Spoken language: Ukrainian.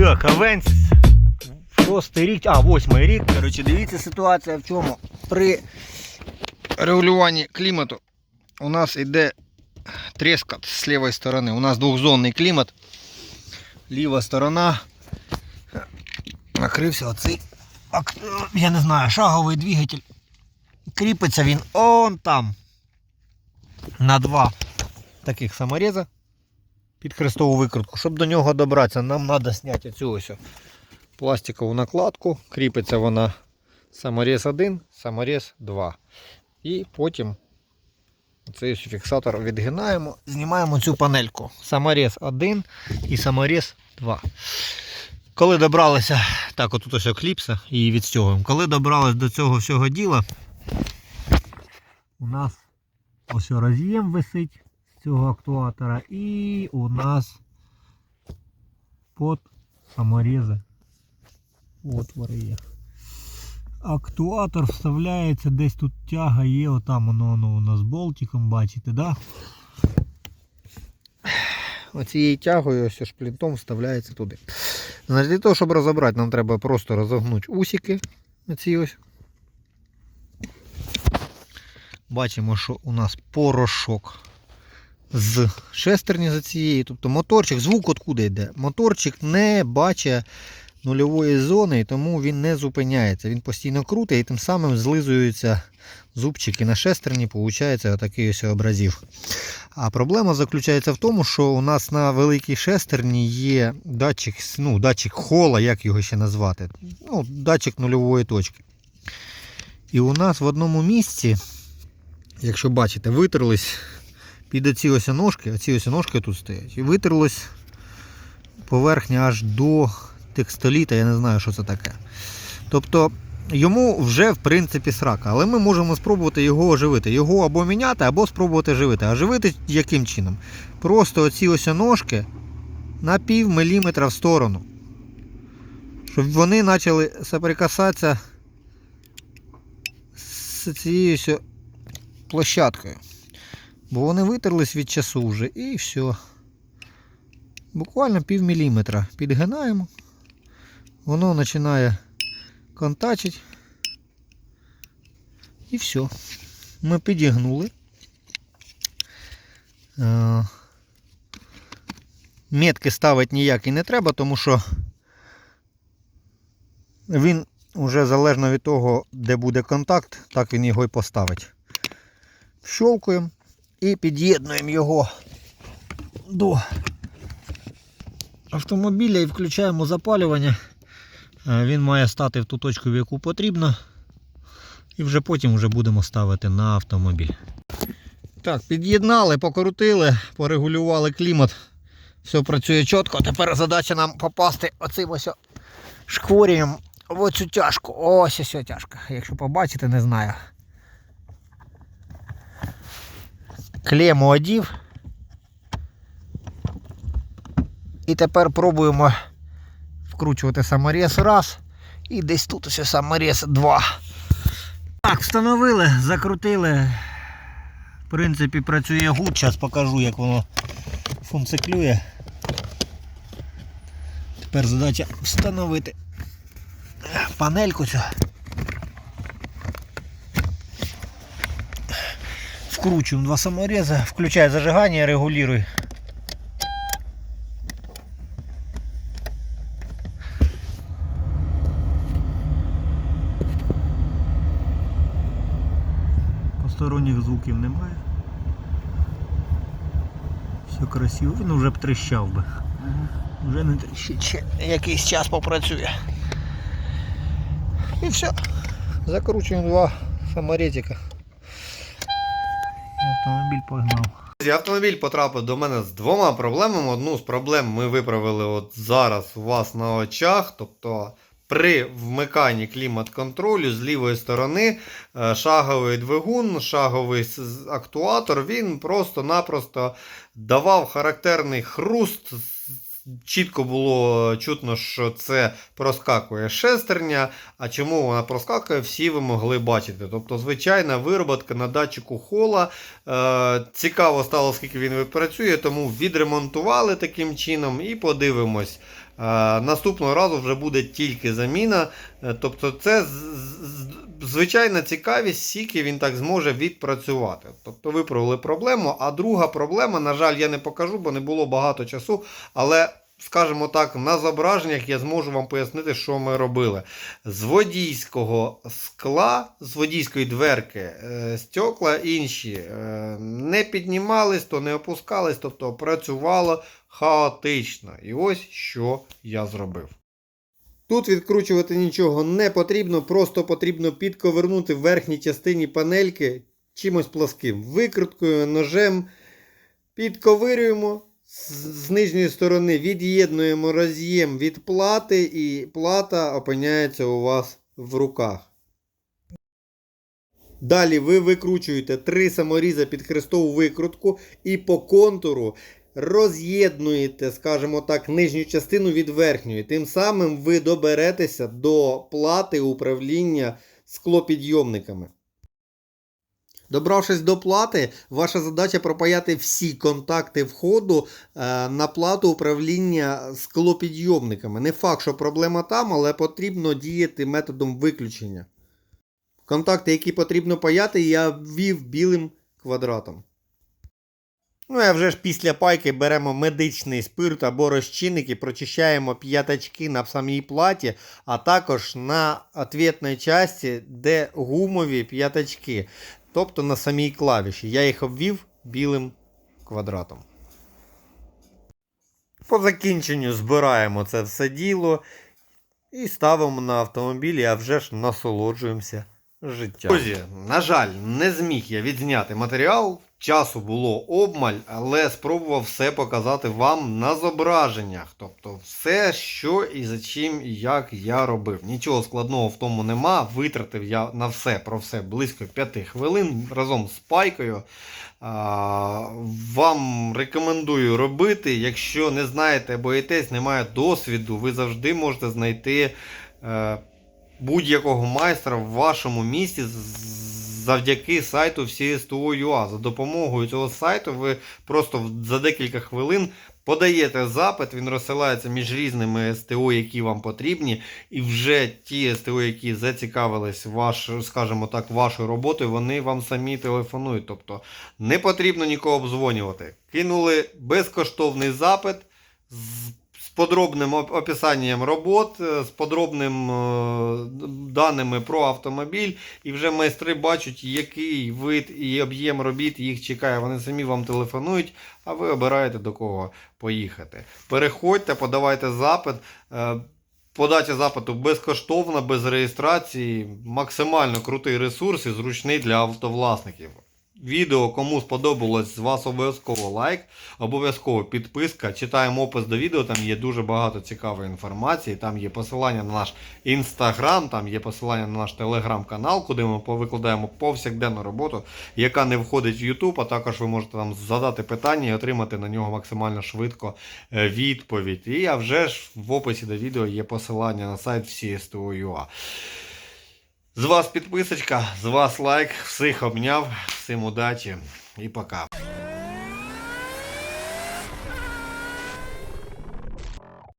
Так, Авенсіс. Шостий рік, а, восьмий рік. Коротше, дивіться ситуація в чому. При регулюванні клімату у нас йде трескот з лівої сторони. У нас двохзонний клімат. Ліва сторона. Накрився оцей, я не знаю, шаговий двигатель. Кріпиться він он там. На два таких самореза під хрестову викрутку. Щоб до нього добратися, нам треба зняти оцю ось пластикову накладку. Кріпиться вона саморез 1, саморез 2. І потім цей фіксатор відгинаємо, знімаємо цю панельку. Саморез 1 і саморез 2. Коли добралися, так, отут ось кліпса і відстягуємо. Коли добрались до цього всього діла, у нас ось роз'єм висить цього актуатора, і у нас под саморези отвори є. Актуатор вставляється, десь тут тяга є, отам воно, воно у нас болтиком, бачите, да? Оцією тягою ось шплінтом вставляється туди. Значить, для того, щоб розібрати, нам треба просто розогнути усики. Оці ось. Бачимо, що у нас порошок з шестерні за цією. Тобто моторчик, звук откуда йде. Моторчик не бачить нульової зони, і тому він не зупиняється. Він постійно крутить і тим самим злизуються зубчики на шестерні, виходить отакий ось образів. А проблема заключається в тому, що у нас на великій шестерні є датчик, ну, датчик хола, як його ще назвати. Ну, датчик нульової точки. І у нас в одному місці, якщо бачите, витерлись під оці ось ножки, оці ось ножки тут стоять, і витерлась поверхня аж до текстоліта, я не знаю, що це таке. Тобто йому вже в принципі срака, але ми можемо спробувати його оживити. Його або міняти, або спробувати живити. А живити яким чином? Просто оці ось ножки на пів міліметра в сторону. Щоб вони почали соприкасатися з цією площадкою. Бо вони витерлись від часу вже і все. Буквально пів міліметра підгинаємо. Воно починає контачити. І все. Ми підігнули. Е, Метки ставити ніякі не треба, тому що він вже залежно від того, де буде контакт, так він його і поставить. Щолкуємо і під'єднуємо його до автомобіля і включаємо запалювання. Е, Він має стати в ту точку, в яку потрібно. І вже потім вже будемо ставити на автомобіль. Так, під'єднали, покрутили, порегулювали клімат. Все працює чітко. Тепер задача нам попасти оцим ось шкворієм в оцю тяжку. Ось ось тяжка. Якщо побачите, не знаю. Клему одів. І тепер пробуємо вкручувати саморез раз. І десь тут ось саморез два. Так, встановили, закрутили. В принципі, працює гуд. Зараз покажу, як воно функціклює. Тепер задача встановити панельку цю. Вкручуємо два самореза, включай зажигання, регулюй. Посторонніх звуків немає. Все красиво. Він вже б тріщав би. Вже не тріщить. Ще якийсь час попрацює. І все. Закручуємо два саморезика. І автомобіль погнав. Автомобіль потрапив до мене з двома проблемами. Одну з проблем ми виправили от зараз у вас на очах. Тобто при вмиканні клімат-контролю з лівої сторони е, шаговий двигун, шаговий актуатор, він просто-напросто давав характерний хруст. Чітко було чутно, що це проскакує шестерня. А чому вона проскакує, всі ви могли бачити. Тобто, звичайна вироботка на датчику хола. Е, цікаво стало, скільки він працює, тому відремонтували таким чином і подивимось. наступного разу вже буде тільки заміна. Е, Тобто, це звичайна цікавість, скільки він так зможе відпрацювати. Тобто виправили проблему. А друга проблема, на жаль, я не покажу, бо не було багато часу. Але, скажімо так, на зображеннях я зможу вам пояснити, що ми робили. З водійського скла, з водійської дверки, е, стекла інші е, не піднімались, то не опускались, тобто працювало хаотично. І ось що я зробив. Тут відкручувати нічого не потрібно, просто потрібно підковернути в верхній частині панельки чимось пласким. Викруткою, ножем підковирюємо з, нижньої сторони, від'єднуємо роз'єм від плати, і плата опиняється у вас в руках. Далі ви викручуєте три саморіза під хрестову викрутку і по контуру роз'єднуєте, скажімо так, нижню частину від верхньої. Тим самим ви доберетеся до плати управління склопідйомниками. Добравшись до плати, ваша задача пропаяти всі контакти входу е, на плату управління склопідйомниками. Не факт, що проблема там, але потрібно діяти методом виключення. Контакти, які потрібно паяти, я ввів білим квадратом. Ну, а вже ж після пайки беремо медичний спирт або розчинник і прочищаємо п'ятачки на самій платі, а також на ответній часті, де гумові п'ятачки, тобто на самій клавіші. Я їх обвів білим квадратом. По закінченню збираємо це все діло і ставимо на автомобіль, а вже ж насолоджуємося життям. Друзі, на жаль, не зміг я відзняти матеріал. Часу було обмаль, але спробував все показати вам на зображеннях. Тобто все, що і за чим і як я робив. Нічого складного в тому нема. Витратив я на все про все близько 5 хвилин разом з пайкою. Вам рекомендую робити. Якщо не знаєте, боїтесь, немає досвіду, ви завжди можете знайти е, будь-якого майстра в вашому місті завдяки сайту всі.СТО.ua. За допомогою цього сайту ви просто за декілька хвилин подаєте запит, він розсилається між різними СТО, які вам потрібні, і вже ті СТО, які зацікавились ваш, скажімо так, вашою роботою, вони вам самі телефонують. Тобто не потрібно нікого обдзвонювати. Кинули безкоштовний запит подробним описанням робот, е, з подробним е, даними про автомобіль, і вже майстри бачать, який вид і об'єм робіт їх чекає. Вони самі вам телефонують, а ви обираєте до кого поїхати. Переходьте, подавайте запит. Е, Подача запиту безкоштовна, без реєстрації, максимально крутий ресурс і зручний для автовласників. Відео кому сподобалось, з вас обов'язково лайк, обов'язково підписка. Читаємо опис до відео, там є дуже багато цікавої інформації. Там є посилання на наш інстаграм, там є посилання на наш телеграм-канал, куди ми повикладаємо повсякденну роботу, яка не входить в YouTube, а також ви можете там задати питання і отримати на нього максимально швидко е, відповідь. І а вже ж в описі до відео є посилання на сайт всі СТО.ua. З вас підписочка, з вас лайк, всіх обняв, всім удачі і пока.